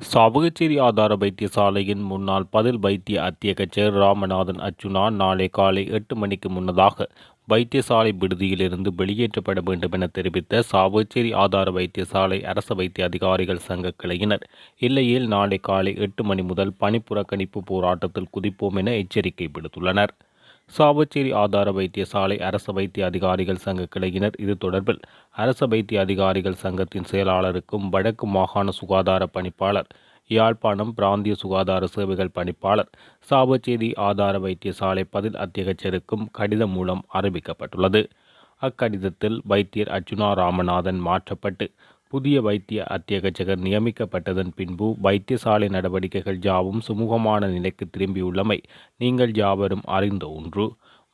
சாவகச்சேரி ஆதார வைத்தியசாலையின் முன்னாள் பதில் வைத்திய அத்தியகச்சர் ராமநாதன் அர்ச்சுனா நாளை காலை எட்டு மணிக்கு முன்னதாக வைத்தியசாலை விடுதியிலிருந்து வெளியேற்றப்பட வேண்டும் என தெரிவித்த சாவகச்சேரி ஆதார வைத்தியசாலை அரச வைத்திய அதிகாரிகள் சங்க கிளையினர் இல்லையில் நாளை காலை எட்டு மணி முதல் பணிப்புறக்கணிப்பு போராட்டத்தில் குதிப்போம் என எச்சரிக்கை விடுத்துள்ளனர். சாவச்சேரி ஆதார வைத்தியசாலை அரச வைத்திய அதிகாரிகள் சங்க கிளையினர் இது தொடர்பில் அரச வைத்திய அதிகாரிகள் சங்கத்தின் செயலாளருக்கும் வடக்கு மாகாண சுகாதார பணிப்பாளர் யாழ்ப்பாணம் பிராந்திய சுகாதார சேவைகள் பணிப்பாளர் சாவச்சேரி ஆதார வைத்தியசாலை பதில் அத்தியகச்சருக்கும் கடிதம் மூலம் அறிவிக்கப்பட்டுள்ளது. அக்கடிதத்தில் வைத்தியர் அர்ஜுனா ராமநாதன் மாற்றப்பட்டு புதிய வைத்திய அத்தியகச்சகர் நியமிக்கப்பட்டதன் பின்பு வைத்தியசாலை நடவடிக்கைகள் யாவும் சுமூகமான நிலைக்கு திரும்பியுள்ளமை நீங்கள் யாவரும் அறிந்த ஒன்று.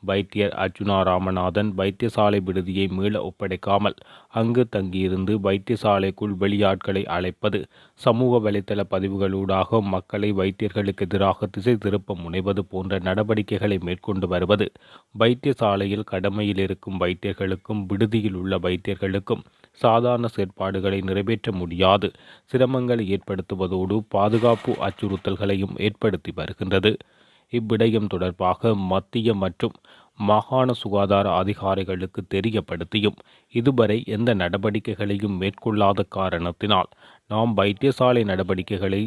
வைத்தியர் அர்ஜுனா ராமநாதன் வைத்தியசாலை விடுதியை மீள ஒப்படைக்காமல் அங்கு தங்கியிருந்து வைத்தியசாலைக்குள் வெளியாட்களை அழைப்பது சமூக வலைதள பதிவுகளூடாக மக்களை வைத்தியர்களுக்கு எதிராக திசை திருப்ப முனைவது போன்ற நடவடிக்கைகளை மேற்கொண்டு வருவது வைத்தியசாலையில் கடமையில் இருக்கும் வைத்தியர்களுக்கும் விடுதியில் உள்ள வைத்தியர்களுக்கும் சாதாரண செயற்பாடுகளை நிறைவேற்ற முடியாது. சிரமங்களை ஏற்படுத்துவதோடு பாதுகாப்பு அச்சுறுத்தல்களையும் ஏற்படுத்தி வருகின்றது. இவ்விடயம் தொடர்பாக மத்திய மற்றும் மாகாண சுகாதார அதிகாரிகளுக்கு தெரியப்படுத்தியும் இதுவரை எந்த நடவடிக்கைகளையும் மேற்கொள்ளாத காரணத்தினால் நாம் வைத்தியசாலை நடவடிக்கைகளை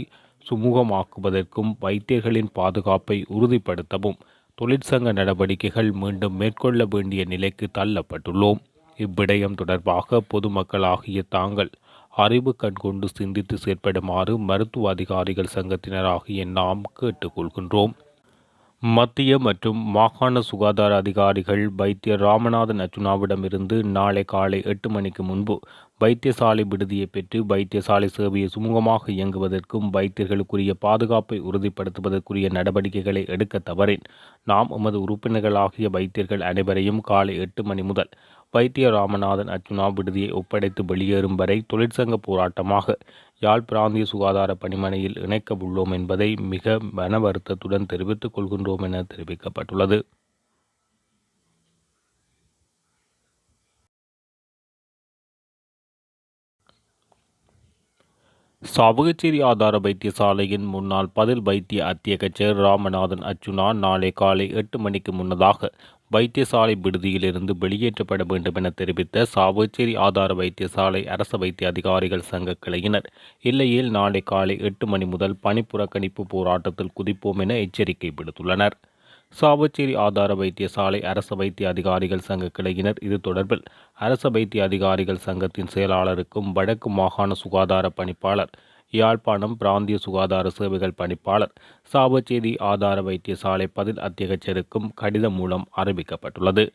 சுமூகமாக்குவதற்கும் வைத்தியர்களின் பாதுகாப்பை உறுதிப்படுத்தவும் தொழிற்சங்க நடவடிக்கைகள் மீண்டும் மேற்கொள்ள வேண்டிய நிலைக்கு தள்ளப்பட்டுள்ளோம். இவ்விடயம் தொடர்பாக பொதுமக்களாகிய தாங்கள் அறிவு கண்கொண்டு சிந்தித்து செயற்படுமாறு மருத்துவ அதிகாரிகள் சங்கத்தினராகிய நாம் கேட்டுக்கொள்கின்றோம். மத்திய மற்றும் மாகாண சுகாதார அதிகாரிகள் வைத்தியர் ராமநாதன் அர்ச்சுனாவிடமிருந்து நாளை காலை எட்டு மணிக்கு முன்பு வைத்தியசாலை விடுதியை பெற்று வைத்தியசாலை சேவையை சுமூகமாக இயங்குவதற்கும் வைத்தியர்களுக்குரிய பாதுகாப்பை உறுதிப்படுத்துவதற்குரிய நடவடிக்கைகளை எடுக்க தவறேன். நாம் எமது உறுப்பினர்களாகிய வைத்தியர்கள் அனைவரையும் காலை எட்டு மணி முதல் வைத்திய ராமநாதன் அர்ஜுனா விடுதியை ஒப்படைத்து வெளியேறும் வரை தொழிற்சங்க போராட்டமாக யாழ் பிராந்திய சுகாதார பணிமனையில் இணைக்க உள்ளோம் என்பதை மிக மன வருத்தத்துடன் தெரிவித்துக் கொள்கின்றோம் என தெரிவிக்கப்பட்டுள்ளது. சாவகச்சேரி ஆதார வைத்தியசாலையின் முன்னாள் பதில் வைத்திய அத்தியகச்சர் ராமநாதன் அர்ஜுனா நாளை காலை எட்டு மணிக்கு முன்னதாக வைத்தியசாலை விடுதியிலிருந்து வெளியேற்றப்பட வேண்டும் என தெரிவித்த சாவகச்சேரி ஆதார வைத்தியசாலை அரச வைத்திய அதிகாரிகள் சங்க கிளையினர் இல்லையில் நாளை காலை எட்டு மணி முதல் பணிப்புறக்கணிப்பு போராட்டத்தில் குதிப்போம் என எச்சரிக்கை விடுத்துள்ளனர். சாவச்சேரி ஆதார வைத்தியசாலை அரச வைத்திய அதிகாரிகள் சங்க கிளையினர். இது தொடர்பில் அரச வைத்திய அதிகாரிகள் சங்கத்தின் செயலாளருக்கும் வடக்கு மாகாண சுகாதார பணிப்பாளர் யாழ்ப்பாணம் பிராந்திய சுகாதார சேவைகள் பணிப்பாளர் சாவச்சேரி ஆதார வைத்தியசாலை பதில் அத்தியகச்சருக்கும் கடிதம் மூலம் அறிவிக்கப்பட்டுள்ளது.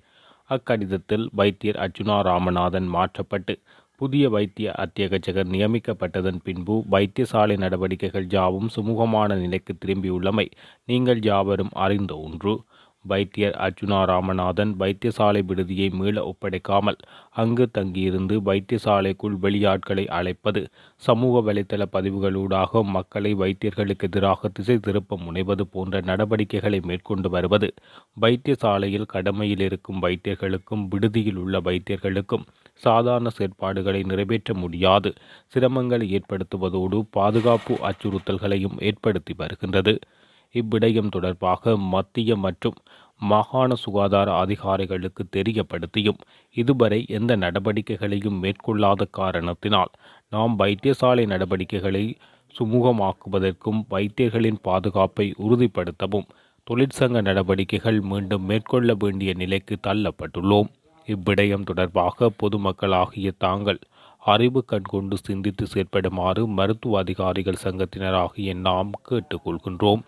அக்கடிதத்தில் வைத்தியர் அர்ஜுனா ராமநாதன் மாற்றப்பட்டு புதிய வைத்திய அத்தியகச்சகர் நியமிக்கப்பட்டதன் பின்பு வைத்தியசாலை நடவடிக்கைகள் யாவும் சுமூகமான நிலைக்கு திரும்பியுள்ளமை நீங்கள் யாவரும் அறிந்த ஒன்று. வைத்தியர் அர்ஜுனா ராமநாதன் வைத்தியசாலை விடுதியை மீள ஒப்படைக்காமல் அங்கு தங்கியிருந்து வைத்தியசாலைக்குள் வெளியாட்களை அழைப்பது சமூக வலைதள பதிவுகளூடாக மக்களை வைத்தியர்களுக்கு எதிராக திசை திருப்ப முனைவது போன்ற நடவடிக்கைகளை மேற்கொண்டு வருவது வைத்தியசாலையில் கடமையில் இருக்கும் வைத்தியர்களுக்கும் விடுதியில் உள்ள வைத்தியர்களுக்கும் சாதாரண செயற்பாடுகளை நிறைவேற்ற முடியாது சிரமங்களை ஏற்படுத்துவதோடு பாதுகாப்பு அச்சுறுத்தல்களையும் ஏற்படுத்தி வருகின்றது. இவ்விடயம் தொடர்பாக மத்திய மற்றும் மாகாண சுகாதார அதிகாரிகளுக்கு தெரியப்படுத்தியும் இதுவரை எந்த நடவடிக்கைகளையும் மேற்கொள்ளாத காரணத்தினால் நாம் வைத்தியசாலை நடவடிக்கைகளை சுமூகமாக்குவதற்கும் வைத்தியர்களின் பாதுகாப்பை உறுதிப்படுத்தவும் தொழிற்சங்க நடவடிக்கைகள் மீண்டும் மேற்கொள்ள வேண்டிய நிலைக்கு தள்ளப்பட்டுள்ளோம். இவ்விடயம் தொடர்பாக பொதுமக்களாகிய தாங்கள் அறிவு கண்கொண்டு சிந்தித்து செயற்படுமாறு மருத்துவ அதிகாரிகள் சங்கத்தினராகிய நாம் கேட்டுக்கொள்கின்றோம்.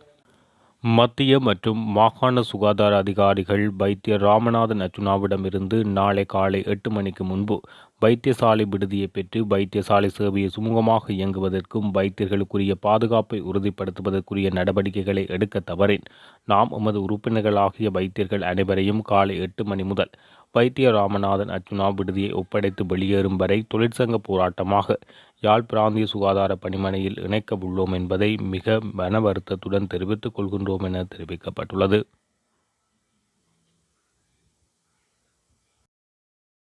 மத்திய மற்றும் மாகாண சுகாதார அதிகாரிகள் வைத்தியர் ராமநாதன் அர்ச்சுனாவிடமிருந்து நாளை காலை எட்டு மணிக்கு முன்பு வைத்தியசாலை விடுதியை பெற்று வைத்தியசாலை சேவையை சுமூகமாக இயங்குவதற்கும் வைத்தியர்களுக்குரிய பாதுகாப்பை உறுதிப்படுத்துவதற்குரிய நடவடிக்கைகளை எடுக்க தவறேன். நாம் எமது உறுப்பினர்களாகிய வைத்தியர்கள் அனைவரையும் காலை எட்டு மணி முதல் வைத்திய ராமநாதன் அர்ஜுனா விடுதியை ஒப்படைத்து வெளியேறும் வரை தொழிற்சங்க போராட்டமாக யாழ் பிராந்திய சுகாதார பணிமனையில் இணைக்க உள்ளோம் என்பதை மிக மன வருத்தத்துடன் தெரிவித்துக் கொள்கின்றோம் என தெரிவிக்கப்பட்டுள்ளது.